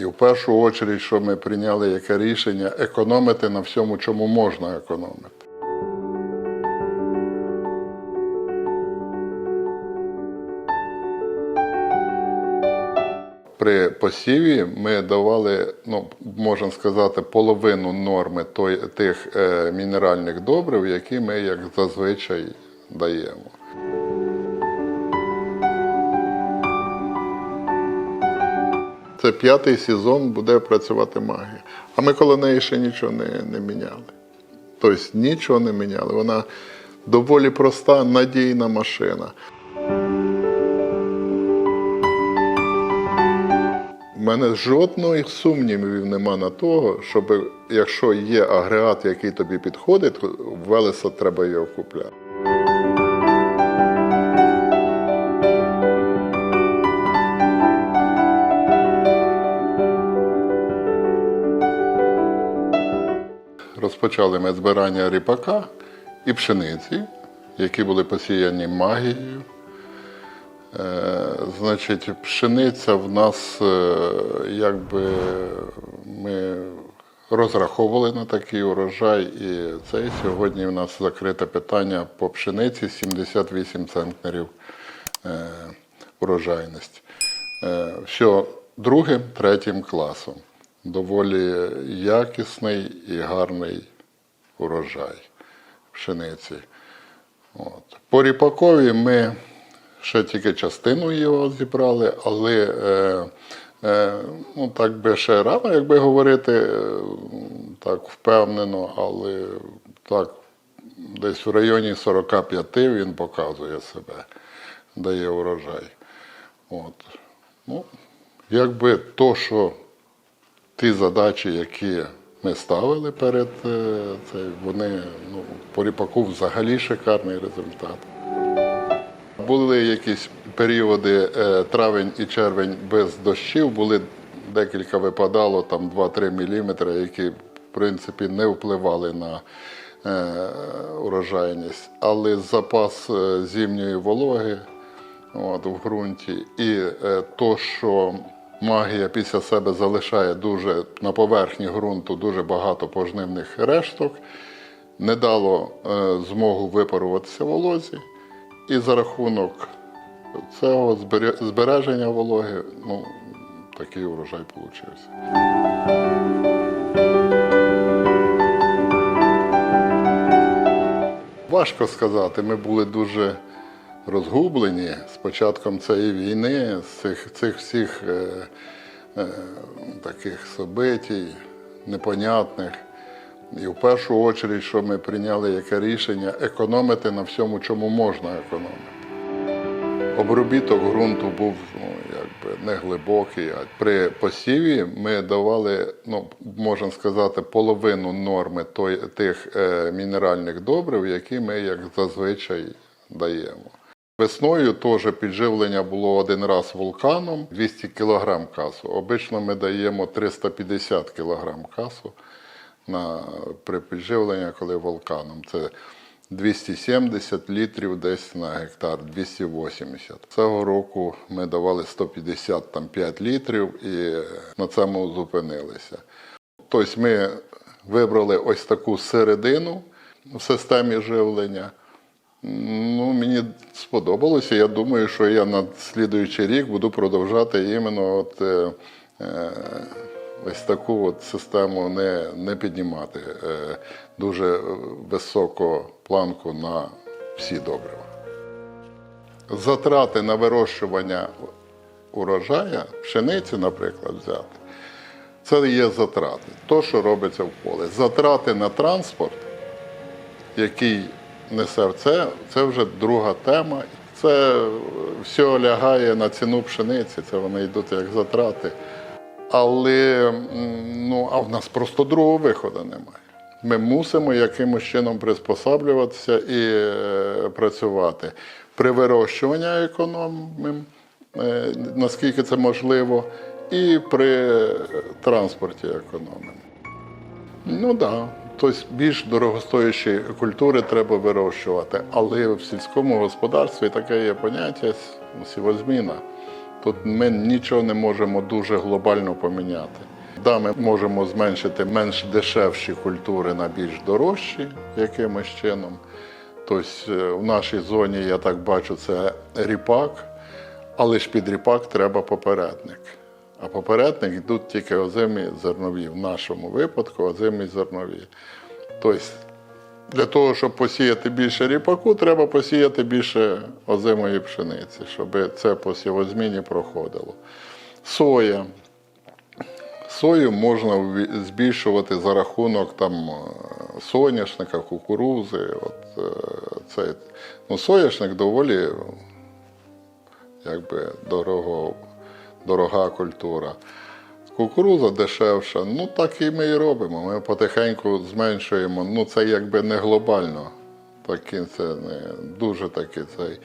І в першу чергу, що ми прийняли яке рішення економити на всьому, чому можна економити. При посіві ми давали, ну можна сказати, половину норми той, тих е, мінеральних добрив, які ми як зазвичай даємо. Це п'ятий сезон буде працювати магія. А ми коло неї ще нічого не, не міняли. Тобто нічого не міняли. Вона доволі проста, надійна машина. У мене жодної сумнівів нема на того, щоб якщо є агрегат, який тобі підходить, Велеса треба його купляти. Розпочали ми збирання ріпака і пшениці, які були посіяні магією. Е, значить, пшениця в нас, е, якби ми розраховували на такий урожай, і цей сьогодні в нас закрите питання по пшениці 78 центнерів е, урожайність. Що другим, третім класом. Доволі якісний і гарний урожай пшениці. От. По ріпакові ми ще тільки частину його зібрали, але е, е, ну, так би ще рано, якби говорити, е, так впевнено, але так, десь в районі 45 він показує себе, дає урожай. От. Ну, якби то, що ті задачі, які ми ставили перед е, цей, вони ну, по ріпаку взагалі шикарний результат. Були якісь періоди е, травень і червень без дощів, були декілька випадало, там 2-3 мм, які в принципі не впливали на е, урожайність. Але запас зимньої вологи от, в ґрунті і то, що магія після себе залишає дуже на поверхні ґрунту дуже багато пожнивних решток, не дало е, змогу випаруватися волозі. І за рахунок цього збере- збереження вологи, ну, такий урожай получився. Важко сказати, ми були дуже розгублені з початком цієї війни, з цих, цих всіх е, е, таких собитій, непонятних. І в першу чергу, що ми прийняли яке рішення економити на всьому, чому можна економити. Обробіток ґрунту був ну, якби не глибокий. А при посіві ми давали, ну, можна сказати, половину норми той, тих е, мінеральних добрив, які ми як зазвичай даємо. Весною теж підживлення було один раз вулканом 200 кг касу. Обично ми даємо 350 кг касу на, при підживленні, коли вулканом. Це 270 літрів десь на гектар, 280. Цього року ми давали 155 літрів і на цьому зупинилися. Тобто ми вибрали ось таку середину в системі живлення. Ну, мені сподобалося. Я думаю, що я на слідуючий рік буду продовжати іменно от, е, е, ось таку от систему не, не піднімати е, дуже високу планку на всі добрива. Затрати на вирощування урожая, пшениці, наприклад, взяти, це є затрати. То, що робиться в полі. Затрати на транспорт, який несе це, це вже друга тема. Це все лягає на ціну пшениці, це вони йдуть як затрати. Але ну, а в нас просто другого виходу немає. Ми мусимо якимось чином приспосаблюватися і е, працювати. При вирощуванні економимо, е, наскільки це можливо, і при транспорті економимо. Ну так. Да. Тобто більш дорогостоящі культури треба вирощувати, але в сільському господарстві таке є поняття сівозміна. Тут ми нічого не можемо дуже глобально поміняти. Да, ми можемо зменшити менш дешевші культури на більш дорожчі якимось чином. Тобто в нашій зоні, я так бачу, це ріпак, але ж під ріпак треба попередник. А попередник йдуть тільки озимі зернові. В нашому випадку озимі зернові. Тобто для того, щоб посіяти більше ріпаку, треба посіяти більше озимої пшениці, щоб це по сівозміні проходило. Соя. Сою можна збільшувати за рахунок там, е, соняшника, кукурузи. От, е, це, ну, соняшник доволі якби, дорого, дорога культура. Кукуруза дешевша, ну так і ми і робимо. Ми потихеньку зменшуємо. Ну це якби не глобально. Такі це не дуже такі цей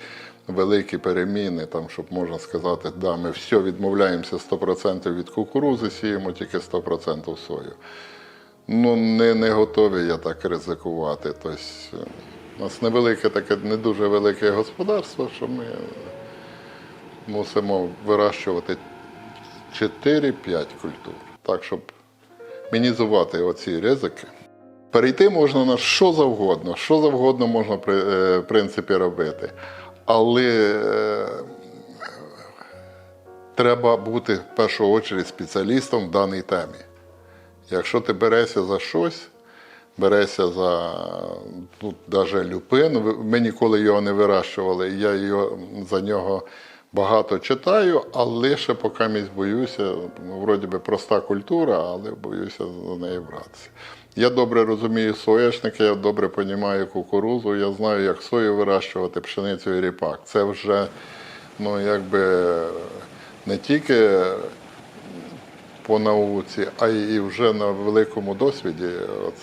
великі переміни, там, щоб можна сказати, да, ми все відмовляємося 100% від кукурузи, сіємо тільки 100% сою. Ну, не, не готові я так ризикувати. Тобто, у нас невелике таке, не дуже велике господарство, що ми мусимо вирощувати 4-5 культур. Так, щоб мінізувати оці ризики. Перейти можна на що завгодно, що завгодно можна е, в принципі робити. Але е, треба бути в першу чергу спеціалістом в даній темі. Якщо ти берешся за щось, берешся за тут навіть люпин, ми ніколи його не вирощували, я його, за нього багато читаю, але ще поки місць боюся, ну, вроді би проста культура, але боюся за неї братися. Я добре розумію соняшники, я добре розумію кукурузу, я знаю, як сою вирощувати, пшеницю і ріпак. Це вже ну, якби не тільки по науці, а й вже на великому досвіді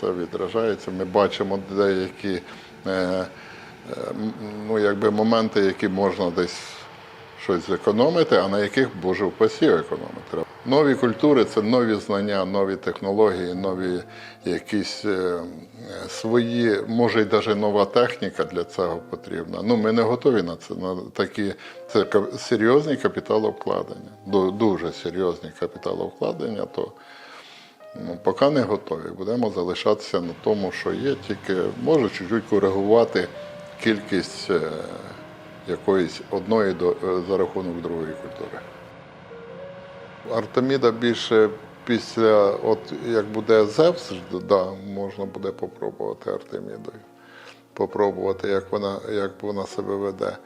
це відражається. Ми бачимо деякі е, ну, якби моменти, які можна десь щось зекономити, а на яких боже впасі економити. Нові культури це нові знання, нові технології, нові якісь е, свої, може й навіть нова техніка для цього потрібна. Ну, ми не готові на це. На такі це серйозні капіталовкладення, дуже серйозні капіталовкладення, то ну, поки не готові. Будемо залишатися на тому, що є, тільки може чуть-чуть коригувати кількість е, якоїсь одної до, е, за рахунок другої культури. Артеміда більше після, от як буде Зевс, да, можна буде попробувати Артемідою. Попробувати, як вона, як вона себе веде.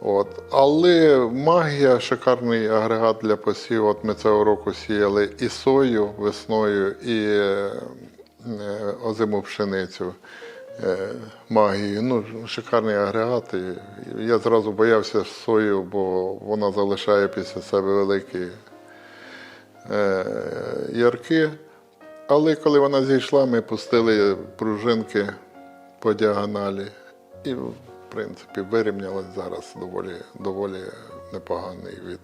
От. Але магія шикарний агрегат для посіву. От ми цього року сіяли і сою весною, і е, озиму пшеницю е, магії. Ну, шикарний агрегат. Я зразу боявся сою, бо вона залишає після себе великі е, ярки. Але коли вона зійшла, ми пустили пружинки по діагоналі і, в принципі, вирівнялась зараз доволі, доволі непоганий від.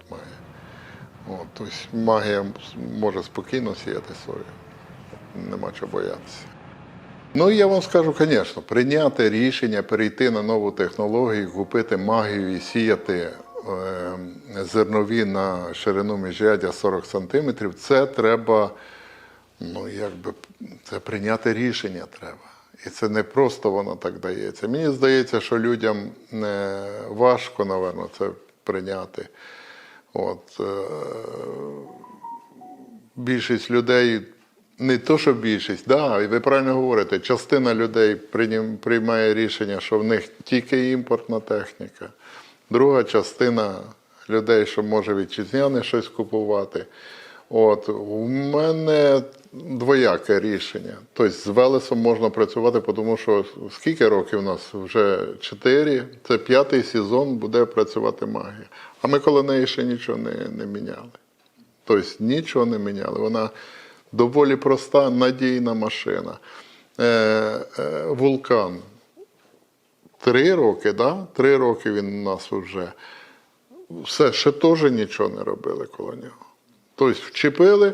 От, тобто магія може спокійно сіяти сою. Нема чого боятися. Ну, я вам скажу, звісно, прийняти рішення перейти на нову технологію, купити магію і сіяти е, зернові на ширину міжрядя 40 см, це треба, ну, якби, це прийняти рішення треба. І це не просто воно так дається. Мені здається, що людям не важко, напевно, це прийняти. От, е, більшість людей, не то, що більшість, да, і ви правильно говорите, частина людей приймає рішення, що в них тільки імпортна техніка. Друга частина людей, що може вітчизняне щось купувати. От, у мене двояке рішення. Тобто з Велесом можна працювати, тому що скільки років у нас? Вже чотири. Це п'ятий сезон буде працювати магія. А ми коло неї ще нічого не, не міняли. Тобто нічого не міняли. Вона доволі проста, надійна машина. Е, е, вулкан. Три роки, да? Три роки він у нас вже. Все, ще теж нічого не робили коло нього. Тобто вчепили,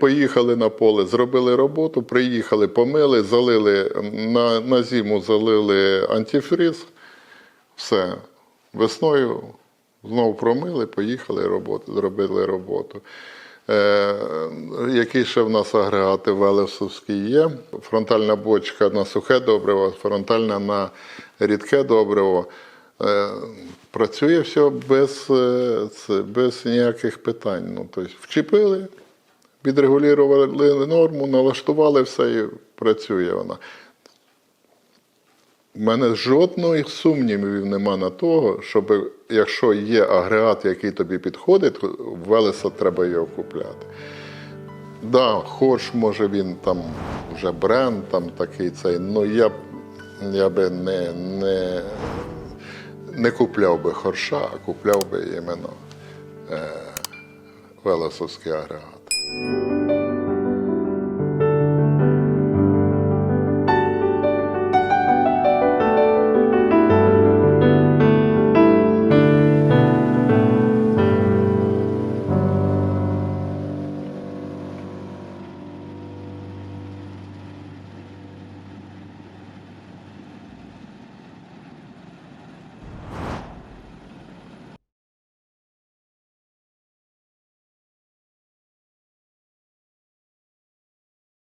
поїхали на поле, зробили роботу, приїхали, помили, залили на, на зиму залили антифриз. Все. Весною Знову промили, поїхали роботу, зробили роботу. Е, які ще в нас агрегати велесовські є? Фронтальна бочка на сухе добриво, фронтальна на рідке добриво. Е, працює все без, е, без ніяких питань. Ну, тобто вчепили, відрегулювали норму, налаштували все і працює вона. У мене жодних сумнівів нема на того, щоб якщо є агрегат, який тобі підходить, Велеса треба його купляти. Да, хоч може він там вже бренд там такий цей, ну я, я би не, не, не купляв би хорша, а купляв би іменно е, велесовський агрегат.